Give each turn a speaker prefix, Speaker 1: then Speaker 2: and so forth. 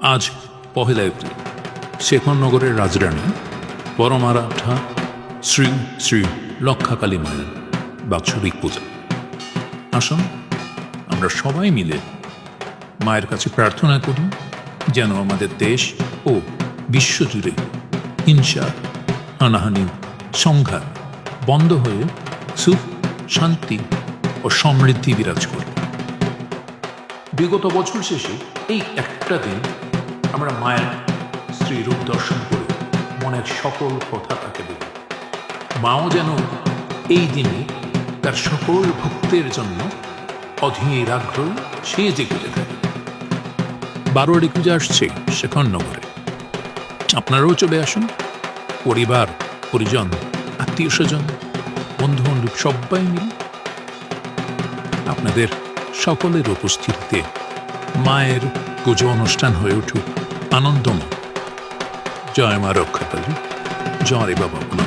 Speaker 1: আজ পহেলা এপ্রিল। শেখরনগরের রাজরানী পরমারাঠা শ্রী শ্রী লক্ষাকালী মায়ের বাৎসরিক পূজা। আসুন, আমরা সবাই মিলে মায়ের কাছে প্রার্থনা করি, যেন আমাদের দেশ ও বিশ্বজুড়ে হিংসা, হানাহানি, সংঘাত বন্ধ হয়ে সুখ, শান্তি ও সমৃদ্ধি বিরাজ করে। বিগত বছর শেষে এই একটা দিন আমরা মায়ের স্ত্রীরূপ দর্শন করে মনের সকল কথা তাকে দেব মাও যেন এই দিনে তার সকল ভক্তের জন্য অধীর আগ্রহ সে জেগে থাকে। বারোয়ারি পূজা আসছে শেখরনগরে আপনারাও চলে আসুন। পরিবার, পরিজন, আত্মীয় স্বজন বন্ধু বান্ধব সবাই মিলে আপনাদের সকলের উপস্থিতিতে মায়ের পুজো অনুষ্ঠান হয়ে উঠুক। আনন্দময়। জয় মা রক্ষাকালী। জয় বাবা